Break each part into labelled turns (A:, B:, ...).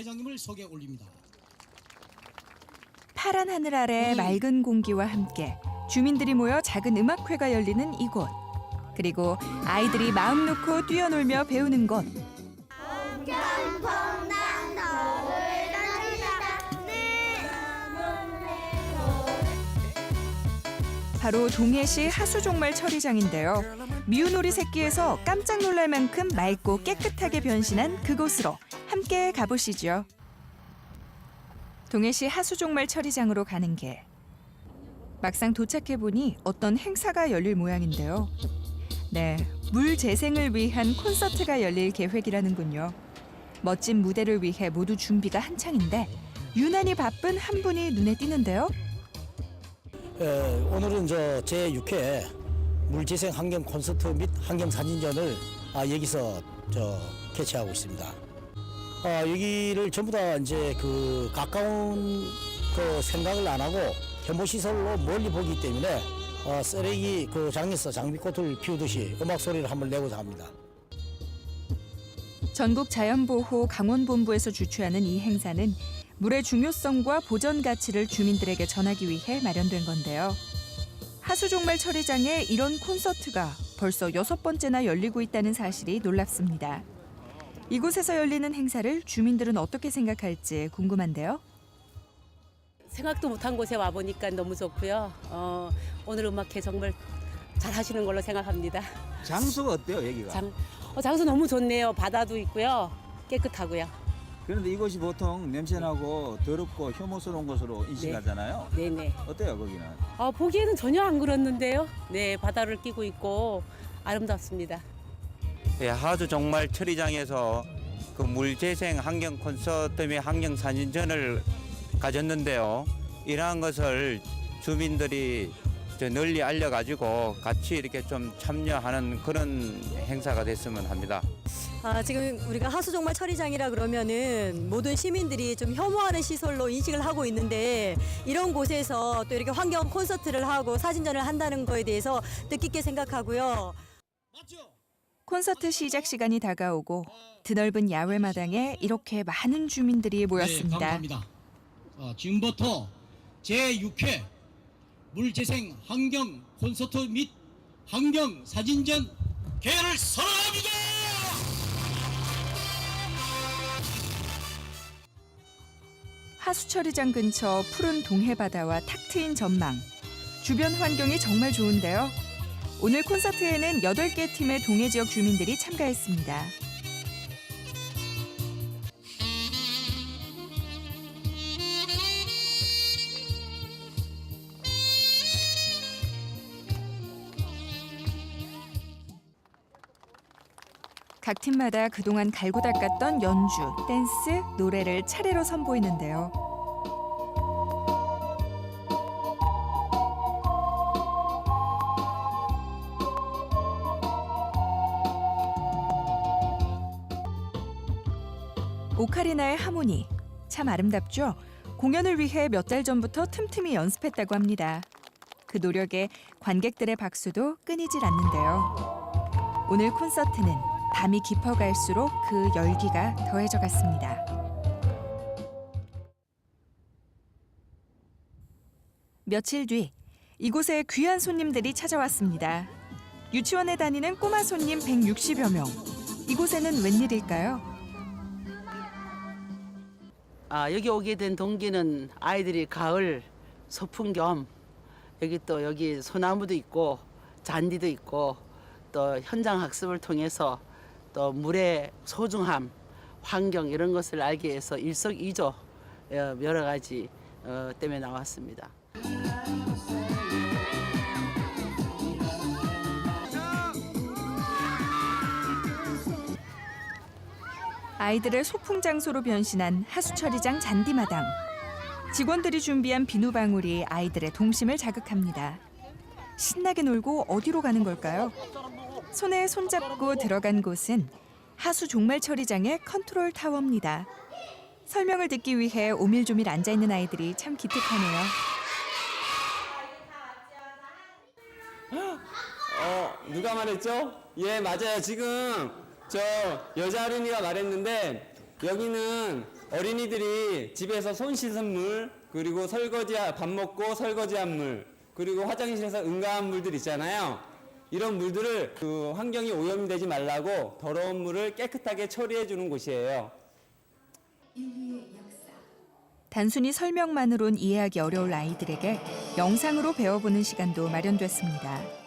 A: 회장님을 소개 올립니다.
B: 파란 하늘 아래 맑은 공기와 함께 주민들이 모여 작은 음악회가 열리는 이곳. 그리고 아이들이 마음 놓고 뛰어놀며 배우는 곳. 바로 동해시 하수종말 처리장인데요. 미운 오리 새끼에서 깜짝 놀랄 만큼 맑고 깨끗하게 변신한 그곳으로 함께 가보시죠. 동해시 하수종말 처리장으로 가는 길. 막상 도착해 보니 어떤 행사가 열릴 모양인데요. 네, 물 재생을 위한 콘서트가 열릴 계획이라는군요. 멋진 무대를 위해 모두 준비가 한창인데 유난히 바쁜 한 분이 눈에 띄는데요.
C: 에, 오늘은 저 제6회 물재생 환경 콘서트 및 환경 사진전을 아, 여기서 저 개최하고 있습니다. 아, 여기를 전부 다 이제 그 가까운 그 생각을 안 하고 혐오 시설로 멀리 보기 때문에 어, 쓰레기 그 장에서 장미꽃을 피우듯이 음악 소리를 한번 내고자 합니다.
B: 전국 자연보호 강원본부에서 주최하는 이 행사는 물의 중요성과 보전 가치를 주민들에게 전하기 위해 마련된 건데요. 하수종말 처리장에 이런 콘서트가 벌써 여섯 번째나 열리고 있다는 사실이 놀랍습니다. 이곳에서 열리는 행사를 주민들은 어떻게 생각할지 궁금한데요.
D: 생각도 못한 곳에 와 보니까 너무 좋고요. 어, 오늘 음악회 정말 잘 하시는 걸로 생각합니다.
E: 장소가 어때요 여기가?
D: 장, 어, 장소 너무 좋네요. 바다도 있고요. 깨끗하고요.
E: 그런데 이곳이 보통 냄새나고 더럽고 혐오스러운 곳으로 인식하잖아요.
D: 네네.
E: 어때요 거기는?
D: 어, 보기에는 전혀 안 그렇는데요. 네, 바다를 끼고 있고 아름답습니다.
F: 예, 하주 정말 처리장에서 그 물재생 환경 콘서트 및 환경 사진전을 가졌는데요. 이러한 것을 주민들이 저 널리 알려가지고 같이 이렇게 좀 참여하는 그런 행사가 됐으면 합니다.
G: 아, 지금 우리가 하수종말 처리장이라 그러면은 모든 시민들이 좀 혐오하는 시설로 인식을 하고 있는데 이런 곳에서 또 이렇게 환경 콘서트를 하고 사진전을 한다는 거에 대해서 뜻깊게 생각하고요.
A: 맞죠?
B: 콘서트 시작 시간이 다가오고 드넓은 야외 마당에 이렇게 많은 주민들이
A: 네,
B: 모였습니다.
A: 감사합니다. 자, 지금부터 제6회 물재생 환경 콘서트 및 환경 사진전 개를 선언합니다.
B: 하수처리장 근처 푸른 동해 바다와 탁 트인 전망. 주변 환경이 정말 좋은데요. 오늘 콘서트에는 8개 팀의 동해 지역 주민들이 참가했습니다. 각 팀마다 그동안 갈고 닦았던 연주, 댄스, 노래를 차례로 선보이는데요. 오카리나의 하모니 참 아름답죠? 공연을 위해 몇 달 전부터 틈틈이 연습했다고 합니다. 그 노력에 관객들의 박수도 끊이질 않는데요. 오늘 콘서트는 밤이 깊어갈수록 그 열기가 더해져 갔습니다. 며칠 뒤 이곳에 귀한 손님들이 찾아왔습니다. 유치원에 다니는 꼬마 손님 160여 명. 이곳에는 웬일일까요?
D: 아, 여기 오게 된 동기는 아이들이 가을 소풍 겸 여기 또 여기 소나무도 있고 잔디도 있고 또 현장 학습을 통해서 또 물의 소중함, 환경 이런 것을 알기 위해서 일석이조 어, 여러 가지 어, 때문에 나왔습니다.
B: 아이들의 소풍 장소로 변신한 하수처리장 잔디마당. 직원들이 준비한 비누방울이 아이들의 동심을 자극합니다. 신나게 놀고 어디로 가는 걸까요? 손에 손잡고 들어간 곳은 하수 종말 처리장의 컨트롤 타워입니다. 설명을 듣기 위해 오밀조밀 앉아 있는 아이들이 참 기특하네요.
H: 어, 누가 말했죠? 예, 맞아요. 지금 저 여자 어린이가 말했는데 여기는 어린이들이 집에서 손 씻은 물, 그리고 설거지, 밥 먹고 설거지한 물, 그리고 화장실에서 응가한 물들 있잖아요. 이런 물들을 그 환경이 오염이 되지 말라고 더러운 물을 깨끗하게 처리해 주는 곳이에요.
B: 단순히 설명만으론 이해하기 어려울 아이들에게 영상으로 배워보는 시간도 마련됐습니다.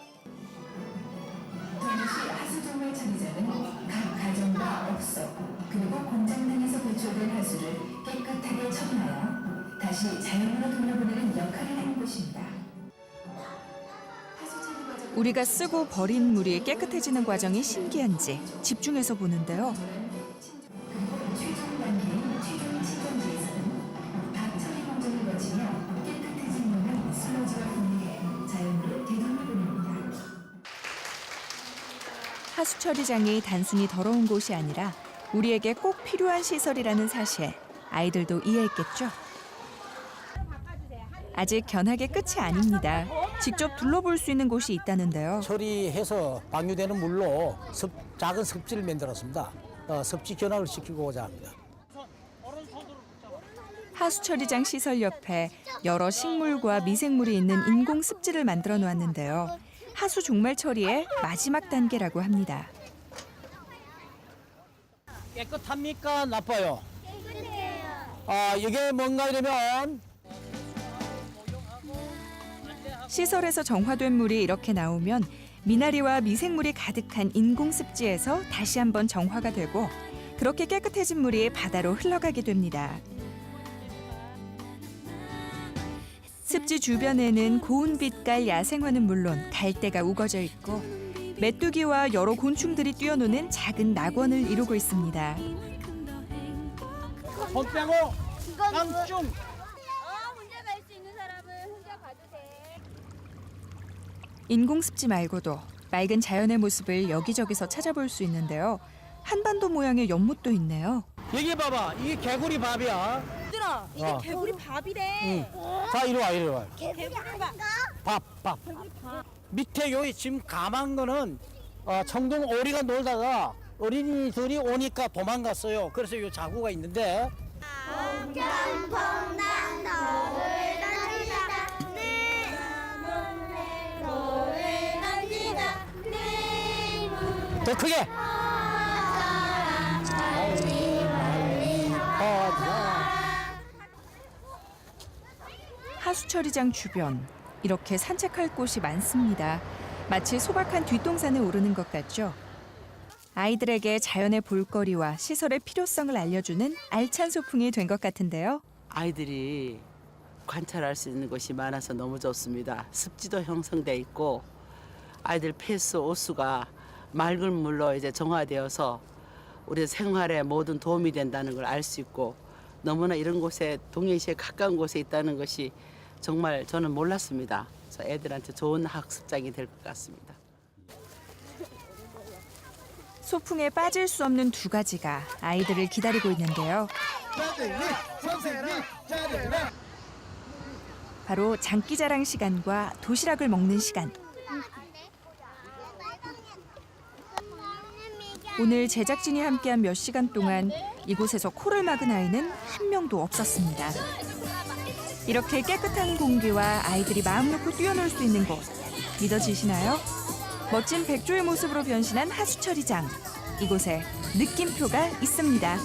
B: 우리가 쓰고 버린 물이 깨끗해지는 과정이 신기한지 집중해서 보는데요. 하수 처리장이 단순히 더러운 곳이 아니라 우리에게 꼭 필요한 시설이라는 사실 아이들도 이해했겠죠. 아직 견학의 끝이 아닙니다. 직접 둘러볼 수 있는 곳이 있다는데요.
C: 처리해서 방류되는 물로 습, 작은 습지를 만들었습니다. 어, 습지 견학을 시키고자 합니다.
B: 하수 처리장 시설 옆에 여러 식물과 미생물이 있는 인공 습지를 만들어 놓았는데요. 하수 종말 처리의 마지막 단계라고 합니다.
C: 깨끗합니까? 나빠요? 아, 이게 뭔가 이러면
B: 시설에서 정화된 물이 이렇게 나오면 미나리와 미생물이 가득한 인공 습지에서 다시 한번 정화가 되고 그렇게 깨끗해진 물이 바다로 흘러가게 됩니다. 습지 주변에는 고운 빛깔 야생화는 물론 갈대가 우거져 있고 메뚜기와 여러 곤충들이 뛰어노는 작은 낙원을 이루고 있습니다.
A: 손 빼고 깡충
I: 어, 혼자 갈 수 있는 사람은 혼자 가도 돼.
B: 인공 습지 말고도 맑은 자연의 모습을 여기저기서 찾아볼 수 있는데요. 한반도 모양의 연못도 있네요.
C: 여기 봐봐. 이게 개구리 밥이야.
I: 얘들아, 이게
C: 어.
I: 개구리 밥이래.
C: 자, 이리 와, 이리 와.
I: 개구리 밥.
C: 밥, 밥. 밑에 여기 지금 감한 거는 어, 청동 오리가 놀다가 어린이들이 오니까 도망갔어요. 그래서 요 자구가 있는데 더 크게.
B: 하수 처리장 주변 이렇게 산책할 곳이 많습니다. 마치 소박한 뒷동산에 오르는 것 같죠. 아이들에게 자연의 볼거리와 시설의 필요성을 알려주는 알찬 소풍이 된 것 같은데요.
D: 아이들이 관찰할 수 있는 것이 많아서 너무 좋습니다. 습지도 형성돼 있고 아이들 폐수 오수가 맑은 물로 이제 정화되어서 우리 생활에 모든 도움이 된다는 걸 알 수 있고 너무나 이런 곳에 동해시에 가까운 곳에 있다는 것이 정말 저는 몰랐습니다. 그래서 애들한테 좋은 학습장이 될 것 같습니다.
B: 소풍에 빠질 수 없는 두 가지가 아이들을 기다리고 있는데요. 바로 장기자랑 시간과 도시락을 먹는 시간. 오늘 제작진이 함께한 몇 시간 동안 이곳에서 코를 막은 아이는 한 명도 없었습니다. 이렇게 깨끗한 공기와 아이들이 마음 놓고 뛰어놀 수 있는 곳 믿어지시나요? 멋진 백조의 모습으로 변신한 하수처리장 이곳에 느낌표가 있습니다.